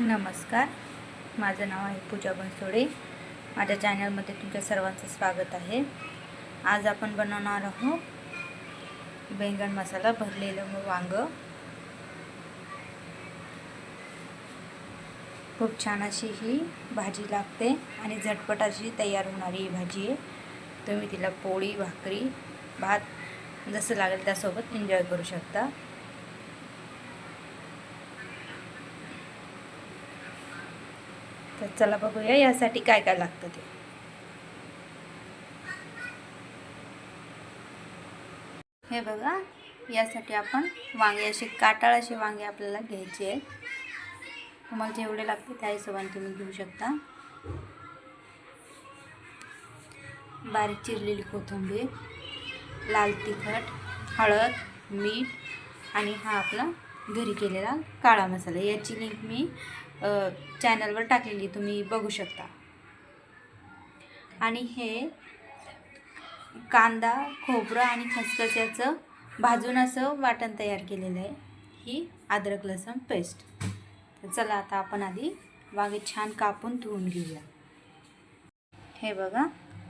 नमस्कार. माझं नाव आहे पूजा बनसोडे. माझ्या चॅनलमध्ये तुमच्या सर्वांचं स्वागत आहे. आज आपण बनवणार आहोत बैंगन मसाला भरलेलं वांग. खूप छान अशी ही भाजी लागते आणि झटपट अशी तयार होणारी ही भाजी आहे. तुम्ही तिला पोळी भाकरी भात जसं लागेल त्यासोबत एन्जॉय करू शकता. तर चला बघूया यासाठी काय काय लागतं ते. हे बघा यासाठी आपण वांगे अशी काटाळ असे वांगे आपल्याला घ्यायचे आहेत. तुम्हाला जेवढे लागते त्या हिशोबाने तुम्ही घेऊ शकता. बारीक चिरलेली कोथिंबीर लाल तिखट हळद मीठ आणि हा आपला घरी केलेला काळा मसाला. याची लिंक मी चॅनलवर टाकलेली तुम्ही बघू शकता. आणि हे कांदा खोबरं आणि खसखस्याचं भाजून असं वाटण तयार केलेलं आहे. ही अद्रक लसूण पेस्ट चला आता आपण आधी वांगे छान कापून धुवून घेऊया. हे बघा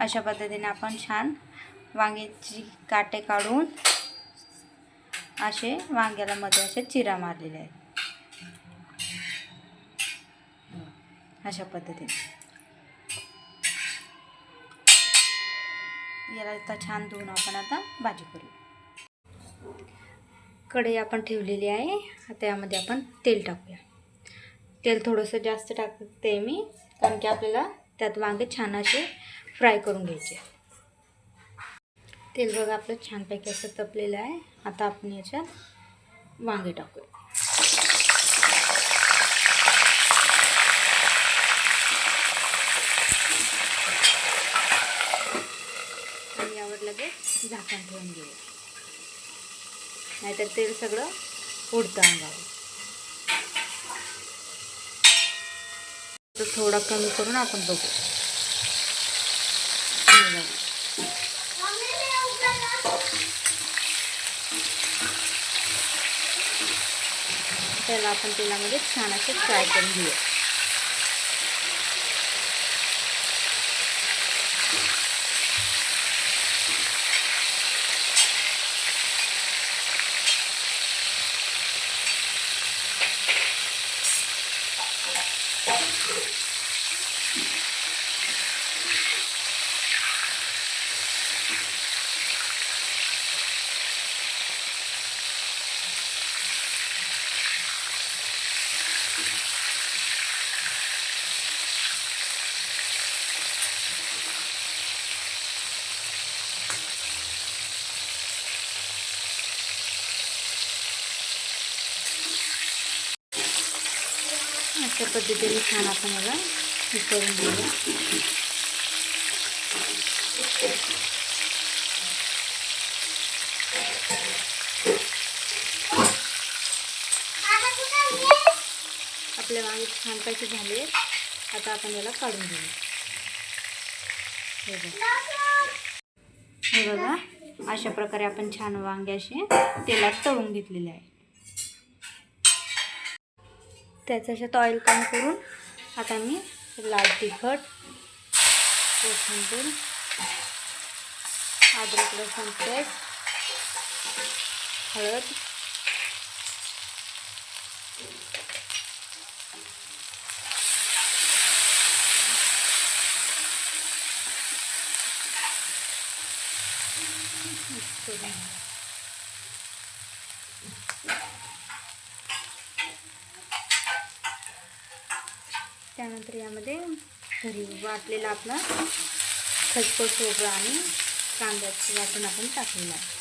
अशा पद्धतीने आपण छान वांग्याची काटे काढून असे वांग्याला मध्ये असे चिरा मारलेले आहेत. अशा पद्धतीने. याला आता छान धुवून आपण आता भाजी करू. कढई आपण ठेवलेली आहे. आता यामध्ये आपण तेल टाकूया. तेल थोडंसं जास्त टाकते मी कारण की आपल्याला त्यात वांगे छान असे फ्राय करून घ्यायचे. तेल बघा आपलं छानपैकी असं तपलेलं आहे. आता आपण याच्यात वांगे टाकूया आणि यावर लगेच झाकण ठेवून घेऊया नाहीतर तेल सगळं उडतं अंगावर. तर थोडा कमी करून आपण बघू. त्याला आपण तेलामध्ये छान असं फ्राय करून घेऊया. अशा पद्धतीने छान आपण याला हे करून घेऊया. आपले वांगे छानपैकी झाले आता आपण याला काढून घेऊ हे बघा. हे बघा अशा प्रकारे आपण छान वांगे असे तेलात तळून घेतलेले आहे त्याचं ऑइल कम करून आता मी लाल तिखट कोथिंबीर अद्रक लसूण पेस्ट हळद Thank you. त्यानंतर यामध्ये घरी वाटलेला आपला खसखस खोबरं आणि कांद्याचं वाटण आपण टाकलेलं आहे.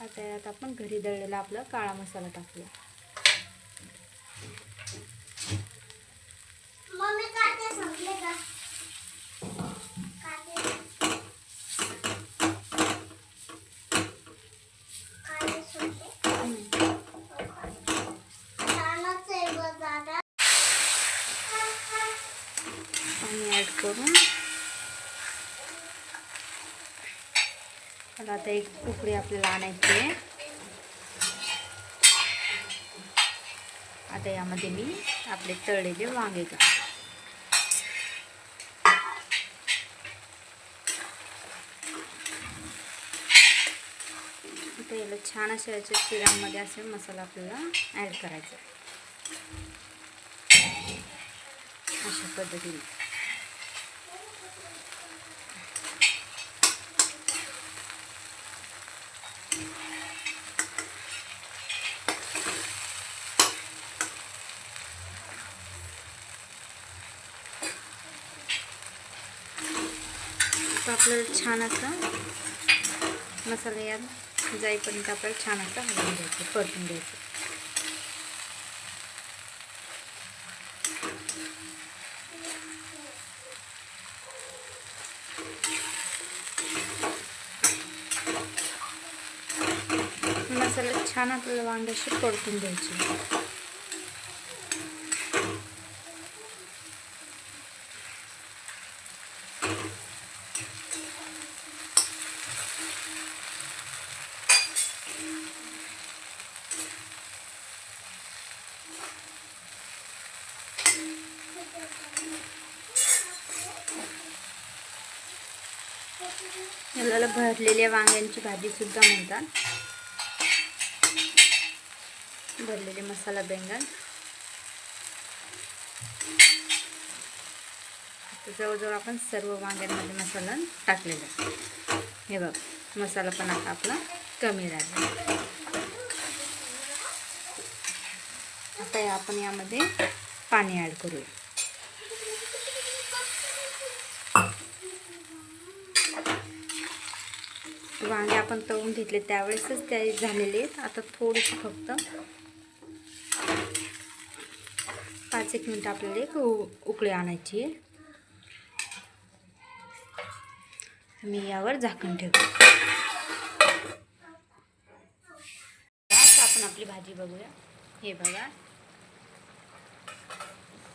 आता यात आपण घरी दळलेला आपला काळा मसाला टाकूया. पाणी आता एक तुकडे आपल्याला आणायची आहे. आता यामध्ये मी आपले तळलेले वांगे घालते. आता याला छान अशा याच्या चिरांमध्ये असे मसाला आपल्याला ॲड करायचा. अशा पद्धतीने. आपल्याला छान असं. मसाला यात जाईपर्यंत आपल्याला छान असं हलवून द्यायचं परतून द्यायचं मसाला छान आपल्याला वांग्याशी परतून घ्यायचे. याला भरलेल्या वांग्यांची भाजीसुद्धा म्हणतात. भरलेले मसाला बेंगण जवळजवळ आपण सर्व वांग्यांमध्ये मसाला टाकलेला हे बघ मसाला पण आता आपला कमी राहिला आता आपण यामध्ये पाणी ॲड करूया. वांगे आपण तळून घेतले त्यावेळेसच ते झालेले आहेत. आता थोडीशी फक्त पाच एक मिनटं आपल्याला एक उकळी आणायची आहे. मी यावर झाकण ठेवतो. आपण आपली भाजी बघूया. हे बघा.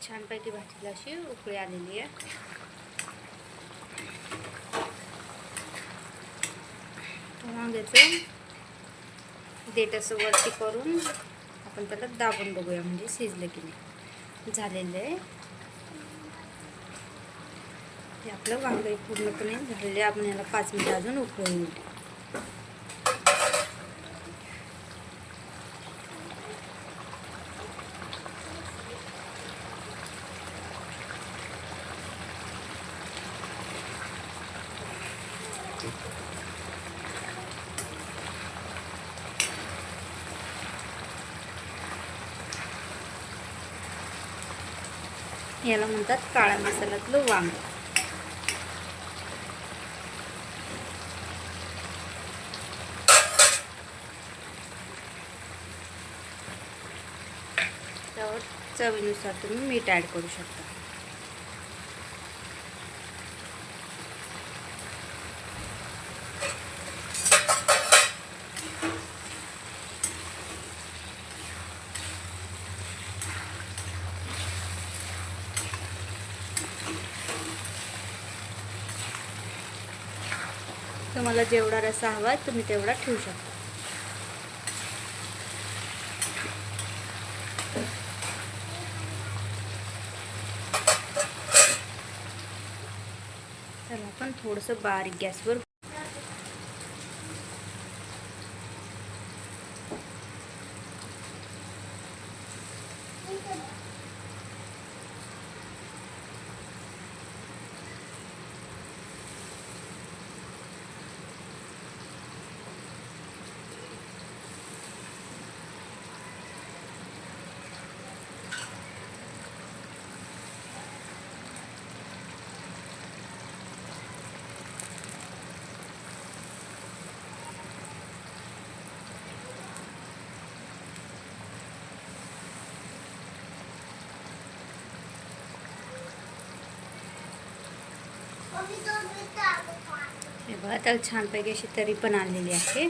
छानपैकी भाजीला अशी उकळी आलेली आहे. वांग्याचं देठ असं वरती करून आपण त्याला दाबून बघूया म्हणजे शिजलं की नाही. झालेलं आहे. हे आपलं वांगे पूर्णपणे झालेले आपण याला पाच मिनिट अजून उकळून घेऊ. याला म्हणतात काळ्या मसाल्यातलं वांग. त्यावर चवीनुसार तुम्ही मीठ ॲड करू शकता. तुम्हाला जेवढा रसा हवा आहे तुम्ही तेवढा ठेवू शकता. तर आपण थोडंसं बारीक गॅसवर हे बघा त्याला छानपैकी तरी पे अपनी आहे.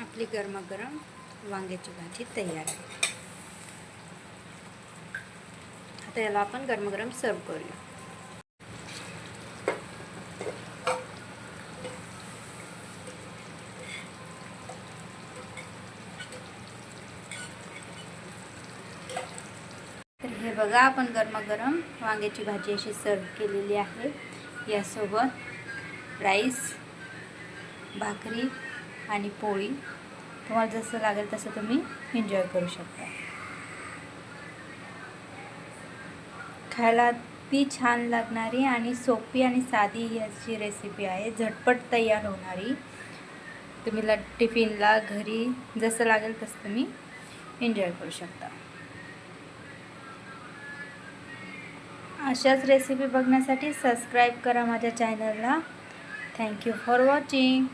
आपली गरमागरम वांग्याची भाजी तैयार है त्याला याला आपण गरमगरम सर्व करूया. तर हे बघा आपण गरमागरम वांग्याची भाजी अशी सर्व केलेली आहे. यासोबत राईस भाकरी आणि पोळी. तुम्हाला जसं लागेल तसं तुम्ही एन्जॉय करू शकता. खायला ती छान लागणारी आणि सोपी आणि साधी याची रेसिपी आहे. झटपट तयार होणारी. तुम्ही ला टिफिनला घरी जसं लागेल तसं तुम्ही एन्जॉय करू शकता. अशाच रेसिपी बघण्यासाठी सबस्क्राईब करा माझ्या चॅनलला थँक्यू फॉर वॉचिंग